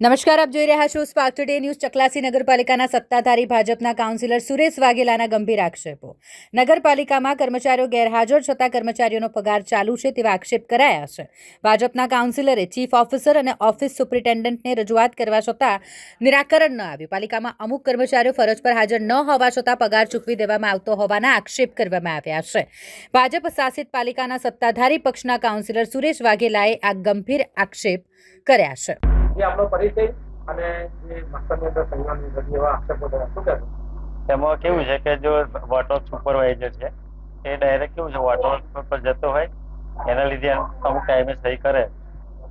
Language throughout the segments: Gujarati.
નમસ્કાર, આપ જોઈ રહ્યા છો સ્પાર્ક ટુડે ન્યૂઝ ચકલાસી નગરપાલિકાના સત્તાધારી ભાજપના કાઉન્સિલર સુરેશ વાઘેલાના ગંભીર આક્ષેપો. નગરપાલિકામાં કર્મચારીઓ ગેરહાજર છતાં કર્મચારીઓનો પગાર ચાલુ છે તેવા આક્ષેપ કરાયા છે. ભાજપના કાઉન્સિલરે ચીફ ઓફિસર અને ઓફિસ સુપ્રિન્ટેન્ડન્ટને રજૂઆત કરવા છતાં નિરાકરણ ન આવ્યું. પાલિકામાં અમુક કર્મચારીઓ ફરજ પર હાજર ન હોવા છતાં પગાર ચૂકવી દેવામાં આવતો હોવાના આક્ષેપ કરવામાં આવ્યા છે. ભાજપ શાસિત પાલિકાના સત્તાધારી પક્ષના કાઉન્સિલર સુરેશ વાઘેલાએ આ ગંભીર આક્ષેપ કર્યા છે. જે એમાં કેવું છે કે જો વોટર સુપરવાઇઝર છે, એ ડાયરેક્ટ કેવું છે વોટર પર જતો હોય, એના લીધે અમુક ટાઈમે સહી કરે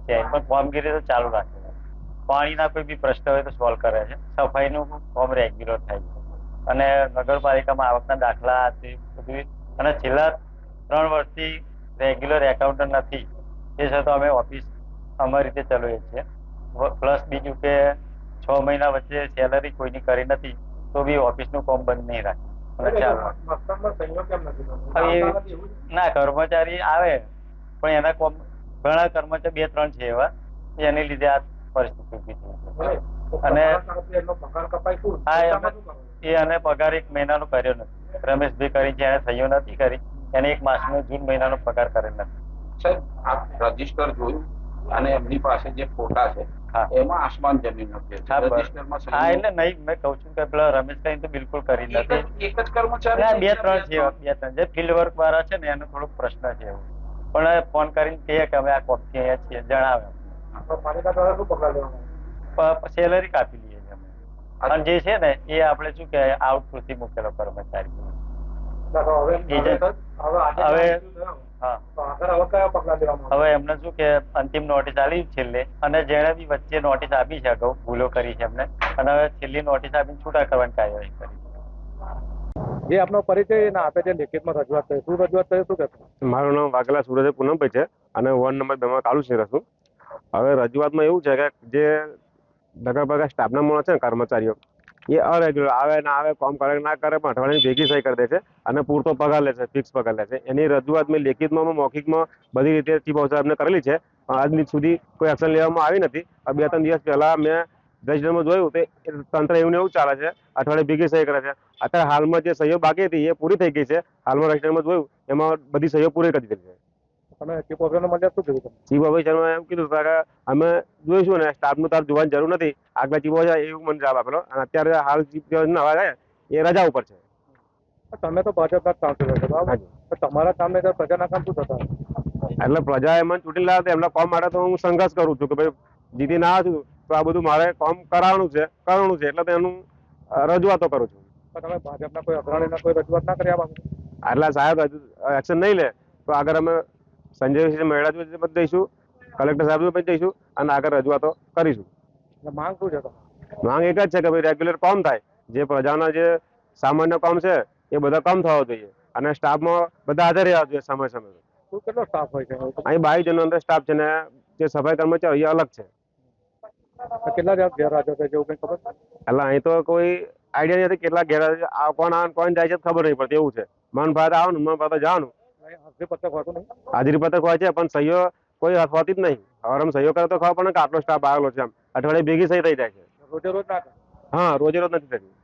ત્યાં પણ કામગીરી તો ચાલુ રાખે. પાણીના કોઈ બી પ્રશ્ન હોય તો સોલ્વ કરે છે. સફાઈનું ફોર્મ રેગ્યુલર થાય છે. અને નગરપાલિકામાં આવકના દાખલા તે બધું. અને છેલ્લા ત્રણ વર્ષથી રેગ્યુલર એકાઉન્ટન્ટ નથી. એ છતાં અમે ઓફિસ અમારી રીતે ચલાવીએ છીએ. પ્લસ બીજું કે છ મહિના વચ્ચે સેલરી કોઈની કરી નથી તો બી ઓફિસનું કામ બંધ નહીં રાખે? ના કર્મચારી આવે પણ એના કોમ ઘણા કર્મચારી બે ત્રણ છે એવા એને લીધે આ પરિસ્થિતિ ઊભી થઈ અને-? હા? એ અને પગાર એક મહિનાનો કર્યો નથી. રમેશભાઈ કરી જેને એને થયો નથી કરી એને એક માસનો જૂન મહિનાનો પગાર કરેલ નથી. સાહેબ આપ રજિસ્ટર જોયું? અને એમની પાસે જે ફોટા છે એમાં આસમાન જમીન હા એટલે નહીં મેં કહું છું કે પેલા રમેશભાઈ તો બિલકુલ કરી નથી. એક જ કર્મચારી બે ત્રણ છે બે ત્રણ. જે ફિલ્ડ વર્ક વાળા છે ને એનો થોડોક પ્રશ્ન છે એવો. પણ ફોન કરીને કહીએ કે અમે આ કોપથી અહીંયા છીએ જણાવે? સેલરી કાપી લઈએ છીએ અમે. અને જે છે ને એ આપણે શું કે આઉટપુટથી મૂકેલો કર્મચારી. હવે હવે એમને શું કે અંતિમ નોટિસ આવી છેલ્લે. અને જેણે બી વચ્ચે નોટિસ આપી છે અગાઉ ભૂલો કરી છે એમને. અને હવે છેલ્લી નોટિસ આપીને છૂટા કરવાની કાર્યવાહી કરી જે આપનો પરિચય અને આપે છે લેખિતમાં રજૂઆત થઈ શું રજૂઆત થઈ શું કહેશો? મારું નામ વાઘેલા સુરજ પૂનમભાઈ છે અને વોર્ડ નંબર બેમાં કાળુ છે રસું હવે રજૂઆતમાં એવું છે કે જે નગરપાલિકા સ્ટાફના માણસ છે ને કર્મચારીઓ એ અરેગ્યુલર આવે ના આવે, કામ કરે ના કરે, પણ અઠવાડિયાની ભેગી સહી કરી દે છે અને પૂરતો પગાર લે છે ફિક્સ પગાર લે છે. એની રજૂઆત મેં લેખિતમાં, મૌખિકમાં બધી રીતે ચીફ ઓફિસર સાહેબને કરેલી છે. પણ આજની સુધી કોઈ એક્શન લેવામાં આવી નથી. બે ત્રણ દિવસ પહેલા મેં રજિસ્ટરમાં જોયું તે તંત્ર એવું એવું ચાલે છે. અઠવાડિયે ભેગી સહી કરે છે. અત્યારે હાલમાં જે સહીઓ બાકી હતી એ પૂરી થઈ ગઈ છે. હાલમાં રજિસ્ટરમાં જોયું, એમાં બધી સહીઓ પૂરી કરી દીધી છે. તમે ચીફ ઓફિસરને મળ્યા શું કીધું તમે? ચીફ ઓફિસરમાં એમ કીધું કે અમે જોઈશું ને સ્ટાફનું તાર જોવાની જરૂર નથી. આગલા ચીફ ઓફિસર એવું મને જવાબ આપેલો. અને અત્યારે હાલ ચીફ નવા છે એ રજા ઉપર છે. તમે તો ભાજપના કાઉન્સિલર છો બરાબર. તમારા કામને તો પ્રજાના કામ શું થતા? એટલે પ્રજા એમાં ચૂંટણી લાવે એમના ફોર્મ માટે તો હું સંઘર્ષ કરું છું કે ભાઈ જીતી ના છું તો આ બધું મારે ફોર્મ કરાવવાનું છે કરવાનું છે એટલે તેનું એનું રજૂઆતો કરું છું. તમે ભાજપના કોઈ અગ્રણીના કોઈ રજૂઆત ના કરી આ બાબતે? આટલા સાહેબ એક્શન નહીં લે તો આગળ અમે સંજય મહિલા પણ જઈશું કલેક્ટર સાહેબ પણ જઈશું અને આગળ રજૂઆતો કરીશું. માંગ શું છે માંગ એક જ છે કે ભાઈ રેગ્યુલર કામ થાય. જે પ્રજાના જે સામાન્ય કામ છે એ બધા કામ થવા જોઈએ. અને સ્ટાફમાં બધા હાજર રહેવા જોઈએ સમય સમય. કેટલો સ્ટાફ હોય છે? અહીં બાવીસ જણનો અંદર સ્ટાફ છે ને જે સફાઈ કર્મચારી એ અલગ છે. કેટલા ગેરહાજર છે જેવું કઈ ખબર એટલે અહીં તો કોઈ આઈડિયા નથી કેટલા ઘેર આ કોણ આવે ને કોણ જાય છે ખબર નહીં પડતી એવું છે. મન આવો આવવાનું મન ફાયદા જવાનું. હાજરી પત્રક હોય છે પણ સહીઓ કોઈ હોતી જ નહીં. હવે આમ સહીઓ કરે તો ખબર પડે કે આટલો સ્ટાફ આવેલો છે આમ. અઠવાડિયે ભેગી સહી થઈ જાય છે. રોજે રોજ ના હા રોજે રોજ નથી થતી.